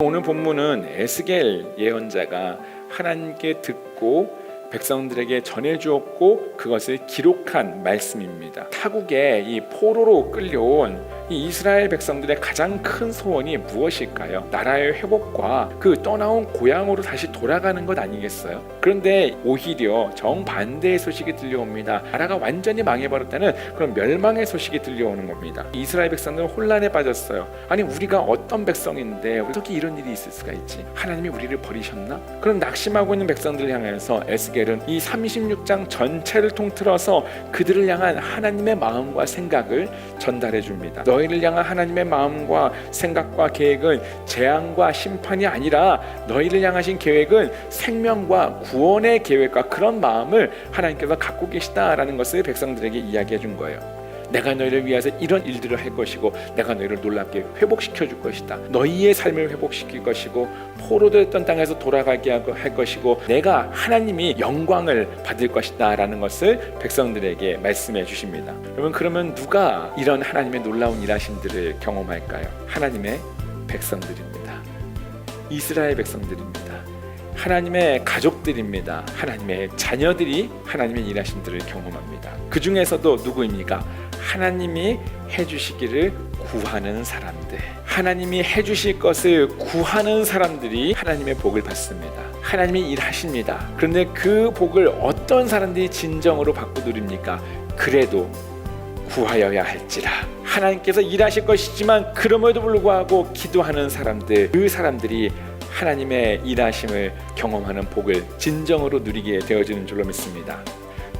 오늘 본문은 에스겔 예언자가 하나님께 듣고 백성들에게 전해 주었고 그것을 기록한 말씀입니다. 타국에 이 포로로 끌려온 이 이스라엘 백성들의 가장 큰 소원이 무엇일까요? 나라의 회복과 그 떠나온 고향으로 다시 돌아가는 것 아니겠어요? 그런데 오히려 정반대의 소식이 들려옵니다. 나라가 완전히 망해버렸다는 그런 멸망의 소식이 들려오는 겁니다. 이스라엘 백성들은 혼란에 빠졌어요. 아니 우리가 어떤 백성인데 어떻게 이런 일이 있을 수가 있지? 하나님이 우리를 버리셨나? 그런 낙심하고 있는 백성들을 향해서 에스겔은 이 36장 전체를 통틀어서 그들을 향한 하나님의 마음과 생각을 전달해 줍니다. 너희를 향한 하나님의 마음과 생각과 계획은 재앙과 심판이 아니라 너희를 향하신 계획은 생명과 구원의 계획과 그런 마음을 하나님께서 갖고 계시다라는 것을 백성들에게 이야기해 준 거예요. 내가 너희를 위해서 이런 일들을 할 것이고 내가 너희를 놀랍게 회복시켜 줄 것이다. 너희의 삶을 회복시킬 것이고 포로되었던 땅에서 돌아가게 할 것이고 내가 하나님이 영광을 받을 것이다라는 것을 백성들에게 말씀해 주십니다. 여러분 그러면 누가 이런 하나님의 놀라운 일하심들을 경험할까요? 하나님의 백성들입니다. 이스라엘 백성들입니다. 하나님의 가족들입니다. 하나님의 자녀들이 하나님의 일하심들을 경험합니다. 그 중에서도 누구입니까? 하나님이 해주시기를 구하는 사람들. 하나님이 해주실 것을 구하는 사람들이 하나님의 복을 받습니다. 하나님이 일하십니다. 그런데 그 복을 어떤 사람들이 진정으로 받고 누립니까? 그래도 구하여야 할지라 하나님께서 일하실 것이지만 그럼에도 불구하고 기도하는 사람들 그 사람들이 하나님의 일하심을 경험하는 복을 진정으로 누리게 되어지는 줄로 믿습니다.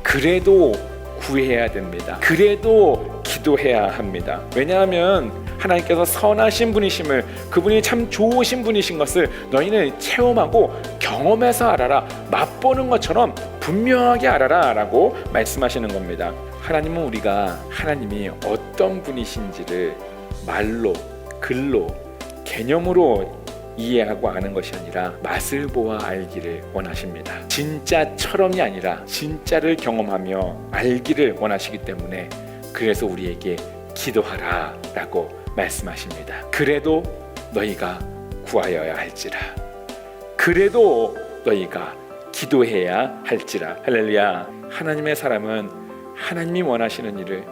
그래도 구해야 됩니다. 그래도 기도해야 합니다. 왜냐하면 하나님께서 선하신 분이심을 그분이 참 좋으신 분이신 것을 너희는 체험하고 경험해서 알아라. 맛보는 것처럼 분명하게 알아라라고 말씀하시는 겁니다. 하나님은 우리가 하나님이 어떤 분이신지를 말로, 글로, 개념으로 이해하고 아는 것이 아니라 맛을 보아 알기를 원하십니다. 진짜처럼이 아니라 진짜를 경험하며 알기를 원하시기 때문에 그래서 우리에게 기도하라 라고 말씀하십니다. 그래도 너희가 구하여야 할지라. 그래도 너희가 기도해야 할지라. 할렐루야. 하나님의 사람은 하나님이 원하시는 일을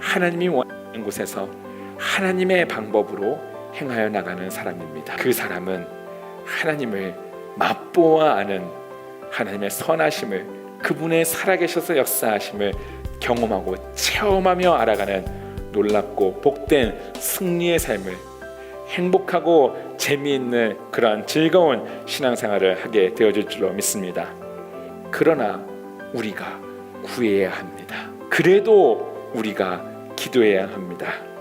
하나님이 원하는 곳에서 하나님의 방법으로 행하여 나가는 사람입니다. 그 사람은 하나님을 맛보아 아는 하나님의 선하심을 그분의 살아계셔서 역사하심을 경험하고 체험하며 알아가는 놀랍고 복된 승리의 삶을 행복하고 재미있는 그러한 즐거운 신앙생활을 하게 되어질 줄로 믿습니다. 그러나 우리가 구해야 합니다. 그래도 우리가 기도해야 합니다.